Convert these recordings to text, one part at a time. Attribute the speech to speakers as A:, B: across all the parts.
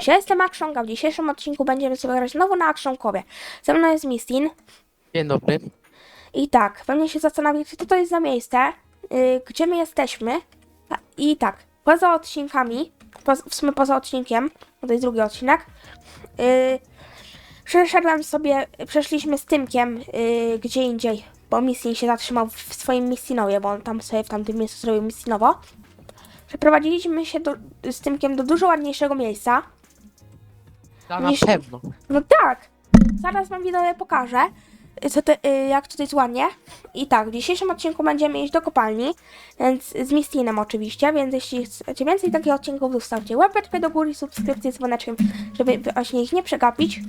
A: Cześć, ja jestem Akshonga. W dzisiejszym odcinku będziemy sobie grać znowu na Akshonkowie. Ze mną jest Mistin.
B: Dzień dobry.
A: I tak, pewnie się zastanawiacie, co to jest za miejsce, yy, gdzie my jesteśmy. A- I tak, poza odcinkami, w sumie poza odcinkiem, bo to jest drugi odcinek, yy, przeszedłem sobie, przeszliśmy z Tymkiem yy, gdzie indziej, bo Mistin się zatrzymał w swoim Mistinowie, bo on tam sobie w tamtym miejscu zrobił Mistinowo. Przeprowadziliśmy się do, z Tymkiem do dużo ładniejszego miejsca.
B: Ja na
A: Jeśli-
B: pewno.
A: No tak. Zaraz wam wideo pokażę, co to, y, jak tutaj jest ładnie. I tak, w dzisiejszym odcinku będziemy iść do kopalni, więc z Mistinem oczywiście, więc jeśli chcecie więcej takich odcinków, zostawcie łapeczkę do góry, subskrypcję z dzwoneczkiem, żeby właśnie ich nie przegapić.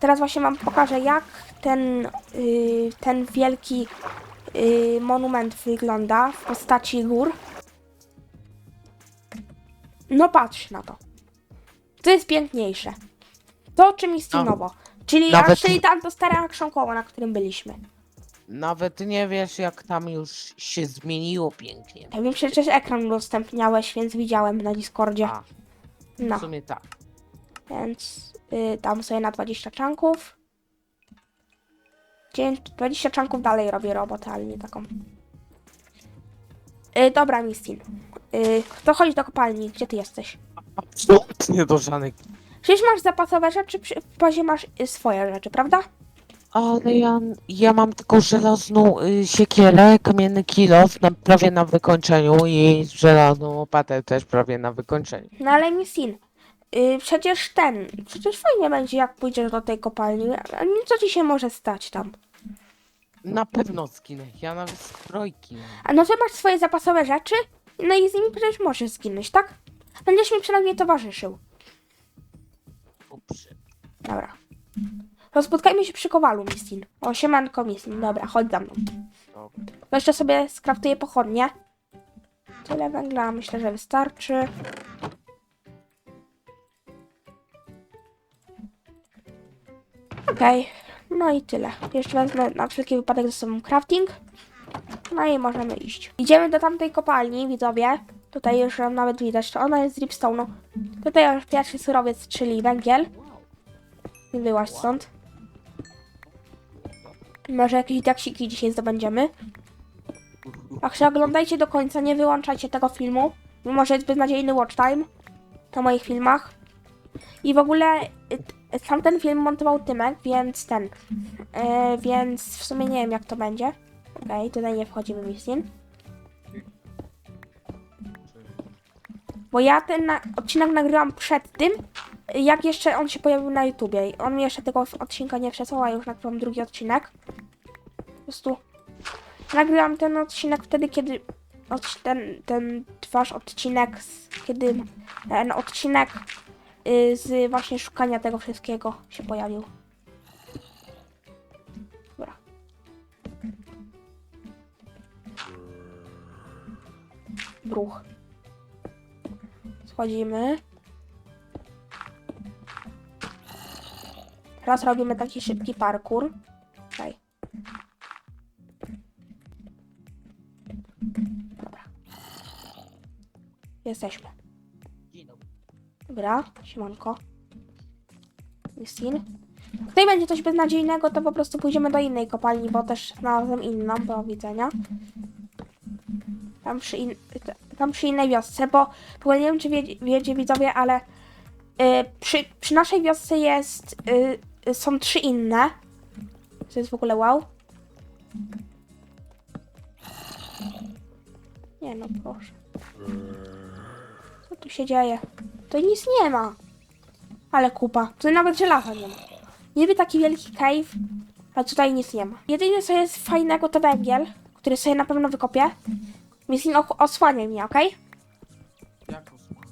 A: Teraz właśnie wam pokażę, jak ten, y, ten wielki y, monument wygląda w postaci gór. No patrz na to. To jest piękniejsze. To czy Mistinowo. Czyli,
B: Nawet-
A: czyli tam to stare akszonkoło, na którym byliśmy.
B: Nawet nie wiesz, jak tam już się zmieniło pięknie.
A: Ja wiem, przecież ekran udostępniałeś, więc widziałem na Discordzie.
B: A,
A: No,
B: w sumie tak.
A: więc y, tam sobie na 20 czanków. 9, 20 czanków dalej robię robotę, ale nie taką. Y, dobra, Mistin. Y, to chodź do kopalni, gdzie ty jesteś?
B: Absolutnie do żadnych.
A: Przecież masz zapasowe rzeczy, przy, w bazie masz y, swoje rzeczy, prawda?
B: Ale ja, ja mam tylko żelazną y, siekierę, kamienny kilof na, prawie na wykończeniu i żelazną łopatę też prawie na wykończeniu.
A: No ale Mistin, y, przecież ten, przecież fajnie będzie jak pójdziesz do tej kopalni, a co ci się może stać tam?
B: Na pewno skinę. Ja nawet strojki.
A: A no to masz swoje zapasowe rzeczy, no i z nimi przecież możesz zginąć, tak? Będziesz mi przynajmniej towarzyszył.
B: Uprze.
A: Dobra. To spotkajmy się przy kowalu, Mistin. O, siemanko, Mistin. Dobra, chodź za mną. To jeszcze sobie skraftuję pochodnie. Tyle węgla myślę, że wystarczy. Okej, no i tyle. Jeszcze wezmę na wszelki wypadek ze sobą crafting. No i możemy iść. Idziemy do tamtej kopalni, widzowie. Tutaj już nawet widać, to ona jest z dripstone'u. Tutaj już pierwszy surowiec, czyli węgiel. Nie wyłaź stąd. Może jakieś daksiki dzisiaj zdobędziemy. Także oglądajcie do końca, nie wyłączajcie tego filmu. Mimo, że jest beznadziejny watch time na moich filmach. I w ogóle y, y, sam ten film montował Tymek, więc ten. y, więc w sumie nie wiem jak to będzie. Okej, tutaj nie wchodzimy Mistin. Bo ja ten na, odcinek nagrywam przed tym, jak jeszcze on się pojawił na YouTubie. I On mi jeszcze tego odcinka nie przesłał, a już nagrywam drugi odcinek. Po prostu nagrywam ten odcinek wtedy, kiedy ten, ten odcinek, z, kiedy ten odcinek y, z właśnie szukania tego wszystkiego się pojawił. Dobra. Bruch. Schodzimy. Teraz robimy taki szybki parkour. Tutaj. Dobra. Jesteśmy. Dobra, siemanko. Mistin. Tutaj będzie coś beznadziejnego, to po prostu pójdziemy do innej kopalni, bo też znalazłem inną do widzenia. Tam przy, in, tam przy innej wiosce, bo ogóle nie wiem, czy wiecie, wiecie widzowie, ale y, przy, przy naszej wiosce jest, y, y, są trzy inne. To jest w ogóle wow. Nie no, proszę. Co tu się dzieje? To nic nie ma. Ale kupa. Tutaj nawet żelaza nie ma. Niby taki wielki cave, a tutaj nic nie ma. Jedyne co jest fajnego to węgiel, który sobie na pewno wykopię. Missin o- osłaniaj mnie, okej?
B: Jak osłon?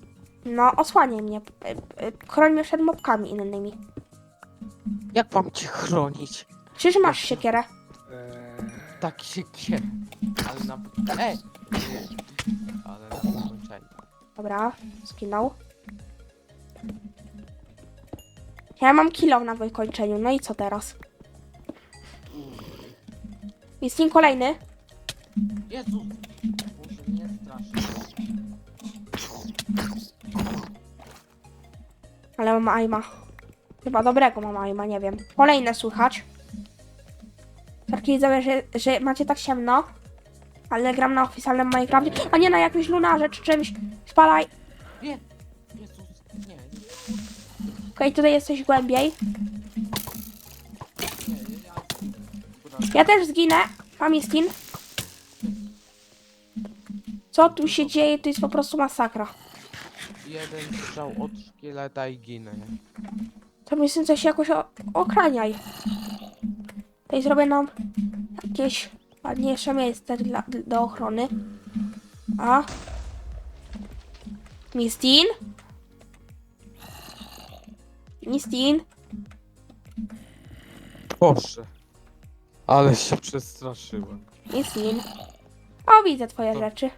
A: No, osłaniaj mnie. E, e, Chroń mnie przed mobkami innymi.
B: Jak mam cię chronić?
A: Czyż masz siekierę?
B: Tak się kier. Ale na... E! Ale na wykończeniu.
A: Dobra, skinął. Ja mam kilo na wykończeniu, no i co teraz? Missin kolejny.
B: Jezu!
A: Ale mam aima. Chyba dobrego mam aima, nie wiem. Kolejne słychać. Taki widzowie, że, że macie tak ciemno. Ale gram na oficjalnym Minecrafcie. A nie na jakimś lunarze czy czymś. Spalaj.
B: Nie! Jezus, nie,
A: Okej, tutaj jesteś głębiej.
B: ja
A: też zginę. Mam skin. Co tu się dzieje? To jest po prostu masakra.
B: Jeden strzał od szkieleta i ginę.
A: mi syn coś jakoś o- okraniaj. Tutaj zrobię nam jakieś ładniejsze miejsce dla, do ochrony. A? Mistin? Mistin?
B: Boże. Ale się przestraszyłem.
A: Mistin? O, widzę twoje rzeczy.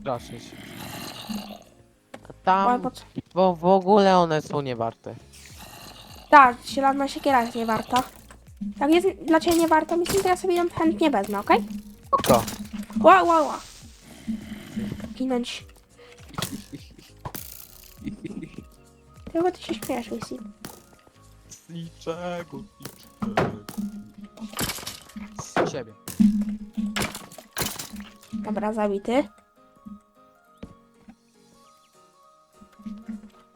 B: Straszę się. Tam,
A: po co?
B: bo w ogóle one są niewarte.
A: Tak, zielona siekiera jest nie warta. Jak jest dla ciebie nie warta, Mistin, to ja sobie ją chętnie wezmę, okej?
B: Oko.
A: Ła, ła, ła. Ginąć. Czego ty się śmiesz, Mistin?
B: Z niczego, z niczego. Z ciebie.
A: Dobra, zabity.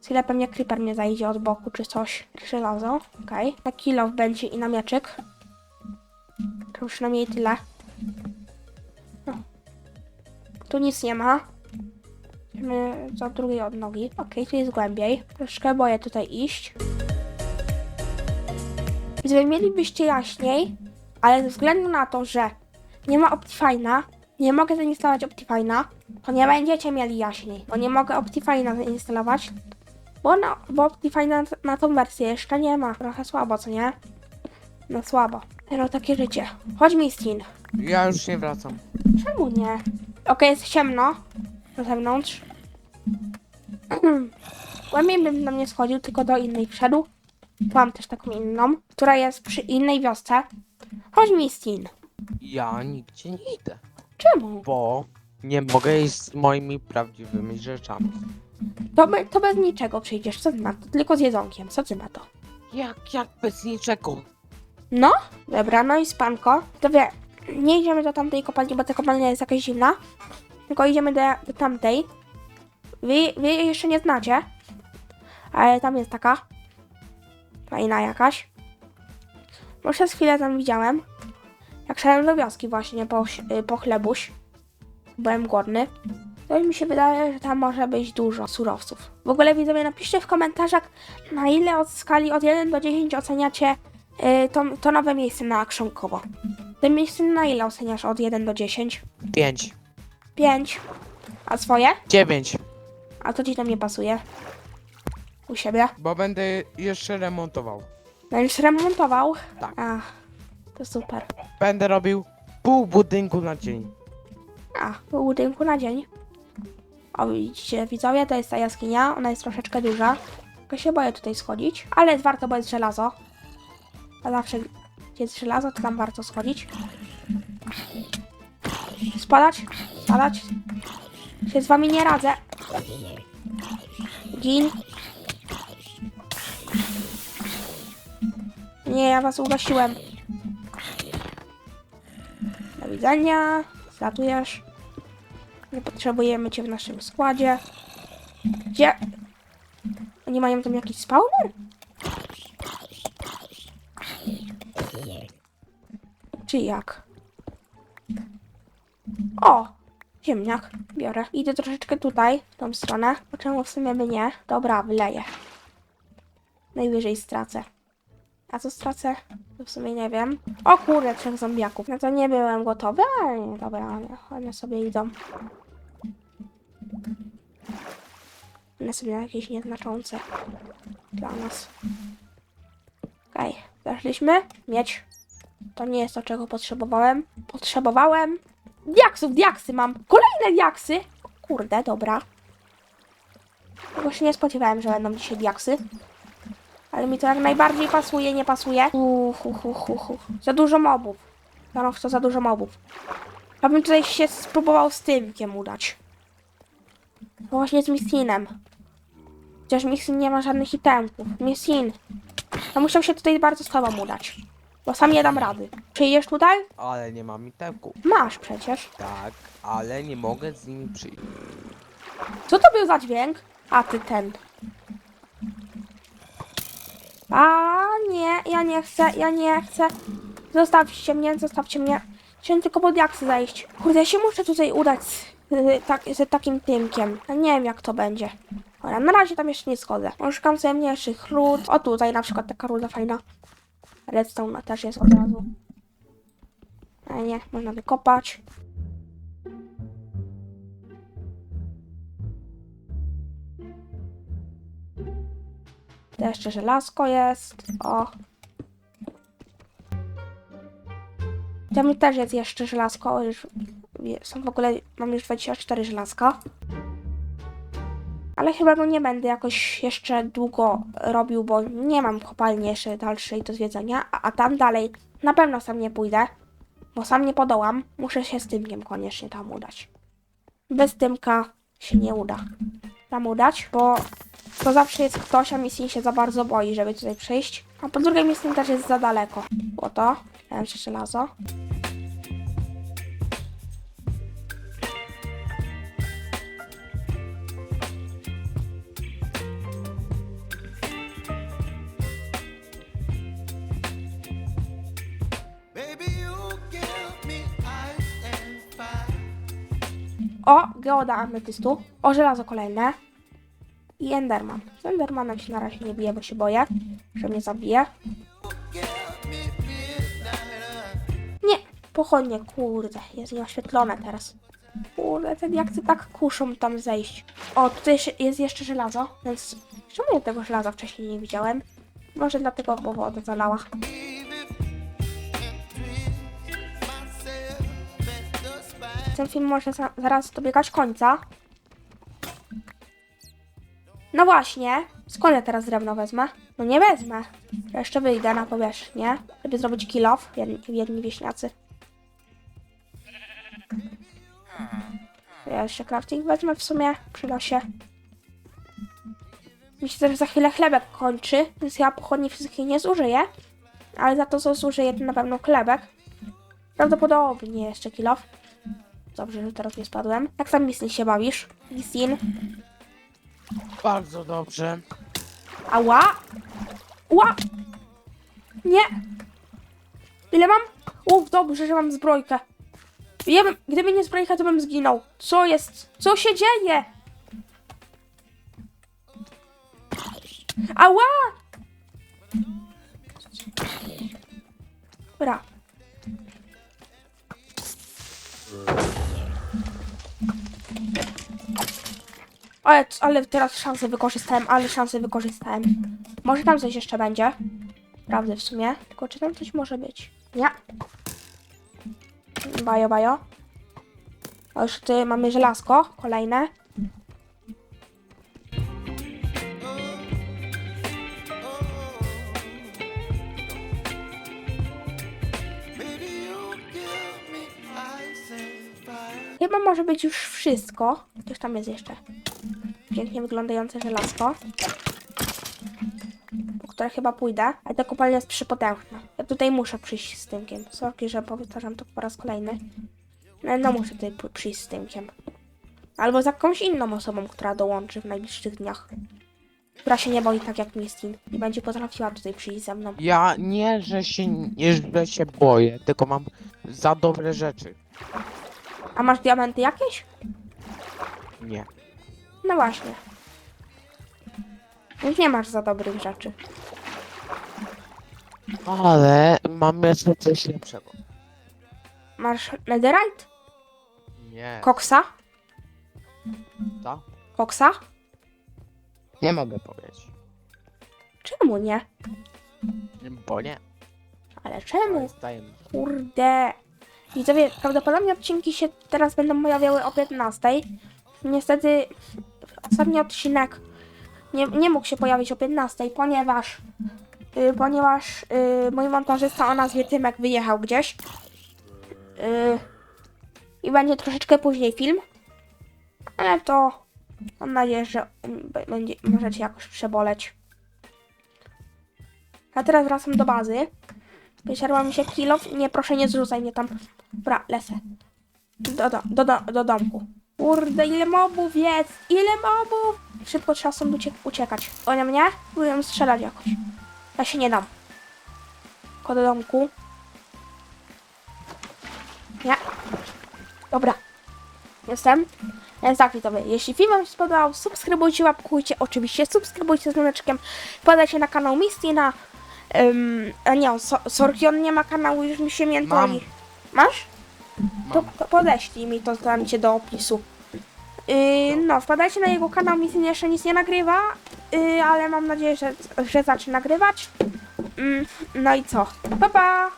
A: Chwilę pewnie creeper mnie zajdzie od boku czy coś. Żelazo. Okej. Na kilof będzie i na mieczyk. To przynajmniej tyle. No. Tu nic nie ma. Idziemy za drugiej odnogi. Okej, tu jest głębiej. Troszkę boję tutaj iść. Gdyby mielibyście jaśniej, ale ze względu na to, że nie ma Optifine'a, nie mogę zainstalować Optifine'a, to nie będziecie mieli jaśniej, bo nie mogę Optifine'a zainstalować, bo, no, bo Optifine na, na tą wersję jeszcze nie ma. Trochę słabo, co nie? No słabo. No takie życie. Chodź Mistin.
B: Ja już nie wracam.
A: Czemu nie? Okej, jest ciemno na zewnątrz. Głębiej bym do mnie schodził, tylko do innej wszedł. Tu Mam też taką inną, która jest przy innej wiosce. Chodź Mistin.
B: Ja nigdzie nie idę.
A: Czemu?
B: Bo nie mogę iść z moimi prawdziwymi rzeczami.
A: To, be, to bez niczego przyjdziesz. Co ty na to? Tylko z jedzonkiem. Co ty na to?
B: Jak, jak bez niczego?
A: No, dobra, no i spanko. To wie, nie idziemy do tamtej kopalni, bo ta kopalnia jest jakaś zimna. Tylko idziemy do, do tamtej. Wy, wy jej jeszcze nie znacie. Ale tam jest taka. Fajna jakaś. Bo przez chwilę tam widziałem. Jak szedłem do wioski właśnie po, y, po chlebuś. Byłem głodny. To mi się wydaje, że tam może być dużo surowców. W ogóle widzowie, napiszcie w komentarzach, na ile od skali od 1 do 10 oceniacie y, to, to nowe miejsce na Krzonkowo. To miejsce na ile oceniasz od 1 do 10?
B: Pięć.
A: 5. A swoje?
B: Dziewięć.
A: A to ci tam nie pasuje. U siebie.
B: Bo będę jeszcze remontował.
A: Będziesz remontował?
B: Tak.
A: Ach, to super.
B: Będę robił pół budynku na dzień.
A: A, po budynku na dzień. O, widzicie, widzowie, to jest ta jaskinia. Ona jest troszeczkę duża. Tylko się boję tutaj schodzić. Ale jest warto, bo jest żelazo. A zawsze, gdzie jest żelazo, to tam warto schodzić. Spadać? Spadać? Się z wami nie radzę. Gin. Nie, ja was ugasiłem. Do widzenia. Zlatujesz. Nie potrzebujemy cię w naszym składzie. Gdzie? Oni mają tam jakiś spawner? Czy jak? O! Ziemniak. Biorę. Idę troszeczkę tutaj, w tą stronę. Po czemu w sumie by nie? Dobra, wyleję. Najwyżej stracę. A co stracę? W sumie nie wiem. O kurde, trzech zombiaków. No to nie byłem gotowy, ale nie, dobra, one, one sobie idą. One sobie jakieś nieznaczące dla nas. Okej, weszliśmy. Mieć. To nie jest to, czego potrzebowałem. Potrzebowałem diaksów, diaksy mam. Kolejne diaksy. Kurde, dobra. Tego się nie spodziewałem, że będą dzisiaj diaksy. Ale mi to jak najbardziej pasuje, nie pasuje. Uch, uch, uch, uch, uch. Za dużo mobów. Zanów to za dużo mobów. Ja bym tutaj się spróbował z tymkiem udać. No właśnie z Mistinem. Chociaż Mixin nie ma żadnych itemków. Mixin. To musiał się tutaj bardzo z tobą udać. Bo sam nie dam rady. Przyjdziesz tutaj?
B: Ale nie mam itemku.
A: Masz przecież.
B: Tak, ale nie mogę z nimi przyjść.
A: Co to był za dźwięk? A ty ten. A nie, ja nie chcę, ja nie chcę. Zostawcie mnie, zostawcie mnie. Chciałem tylko pod jaksy zejść. Kurde, ja się muszę tutaj udać z, tak, z takim tymkiem. Ja nie wiem jak to będzie. Dobra, na razie tam jeszcze nie schodzę. Szukam sobie mniejszych ród. O tutaj na przykład taka ruda fajna. Redstone też jest od razu. A nie, można wykopać. To jeszcze żelazko jest. O. Tam też jest jeszcze żelazko. Już są w ogóle, mam już 24 żelazka. Ale chyba go nie będę jakoś jeszcze długo robił, bo nie mam kopalni jeszcze dalszej do zwiedzenia. A, a tam dalej na pewno sam nie pójdę, bo sam nie podołam. Muszę się z Tymkiem koniecznie tam udać. Bez Tymka się nie uda tam udać, bo to zawsze jest ktoś, a misji się za bardzo boi, żeby tutaj przyjść. A po drugie misji też jest za daleko. Było to. Ja jeszcze żelazo. O, geoda ametystu. O, żelazo kolejne. I Enderman. Z Endermanem się na razie nie biję, bo się boję, że mnie zabije. Nie, pochodnie, kurde, jest nieoświetlone teraz. Kurde, te diakty tak kuszą tam zejść. O, tutaj jest jeszcze żelazo, więc czemu ja tego żelaza wcześniej nie widziałem? Może dlatego, bo woda zalała. Ten film może za, zaraz dobiegać końca. No właśnie, skąd ja teraz drewno wezmę? No nie wezmę. Ja jeszcze wyjdę na powierzchnię, żeby zrobić kill off, jedni, jedni wieśniacy. Ja jeszcze crafting wezmę w sumie, przyda się. Mi się też za chwilę chlebek kończy, więc ja pochodni wszystkich nie zużyję. Ale za to, co zużyję, to na pewno chlebek. Prawdopodobnie jeszcze kill off. Dobrze, że teraz nie spadłem. Jak sam Misli się bawisz? Lisin.
B: Bardzo dobrze.
A: Ała! Ła! Nie! Ile mam? Uf, dobrze, że mam zbrojkę. Ja bym, gdyby nie zbrojka, to bym zginął. Co jest? Co się dzieje? Ała! Dobra. Ale, ale teraz szansę wykorzystałem, ale szansę wykorzystałem. Może tam coś jeszcze będzie. Prawdę w sumie. Tylko czy tam coś może być? Nie. Bajo, bajo. A już tutaj mamy żelazko. Kolejne. Chyba może być już wszystko. Coś tam jest jeszcze. Pięknie wyglądające żelazko. Po które chyba pójdę. Ale ta kopalnia jest przypotężna. Ja tutaj muszę przyjść z tymkiem. Sorki, że powtarzam to po raz kolejny. No, no muszę tutaj przyjść z tymkiem. Albo z jakąś inną osobą, która dołączy w najbliższych dniach. Która się nie boi tak jak Mistin. I będzie potrafiła tutaj przyjść ze mną.
B: Ja nie, że się, nie, że się boję, tylko mam za dobre rzeczy.
A: A masz diamenty jakieś?
B: Nie.
A: No właśnie. Więc nie masz za dobrych rzeczy.
B: Ale mam jeszcze coś lepszego.
A: Masz netherite?
B: Nie.
A: Koksa?
B: Co?
A: Koksa?
B: Nie mogę powiedzieć.
A: Czemu nie?
B: Bo nie.
A: Ale czemu? Kurde. Widzowie, prawdopodobnie odcinki się teraz będą pojawiały o 15. Niestety ostatni odcinek nie, nie mógł się pojawić o 15, ponieważ y, ponieważ y, mój montażysta o nazwie Tymek wyjechał gdzieś. Y, I będzie troszeczkę później film. Ale to Mam nadzieję, że będzie, możecie jakoś przeboleć. A teraz wracam do bazy. Wysiarła mi się kilo. Nie, proszę, nie zrzucaj mnie tam. Dobra, lecę. Do, do, do, do, do domku. Kurde, ile mobów jest! Ile mobów! Szybko trzeba stąd uciek uciekać. Oni mnie? Próbują strzelać jakoś. Ja się nie dam. Tylko do domku. Nie. Dobra. Jestem. Więc tak, widzowie, jeśli film Wam się spodobał, subskrybujcie, łapkujcie, oczywiście subskrybujcie z dzwoneczkiem, wpadajcie na kanał Misty, na... Um, a nie, so, Sorki, on nie ma kanału, już mi się miętoli. Masz? To, podeślij mi to, dam cię do opisu. Yy, no, wpadajcie na jego kanał, Misty jeszcze nic nie nagrywa, yy, ale mam nadzieję, że, że zacznie nagrywać. Mm, no i co? Pa, pa!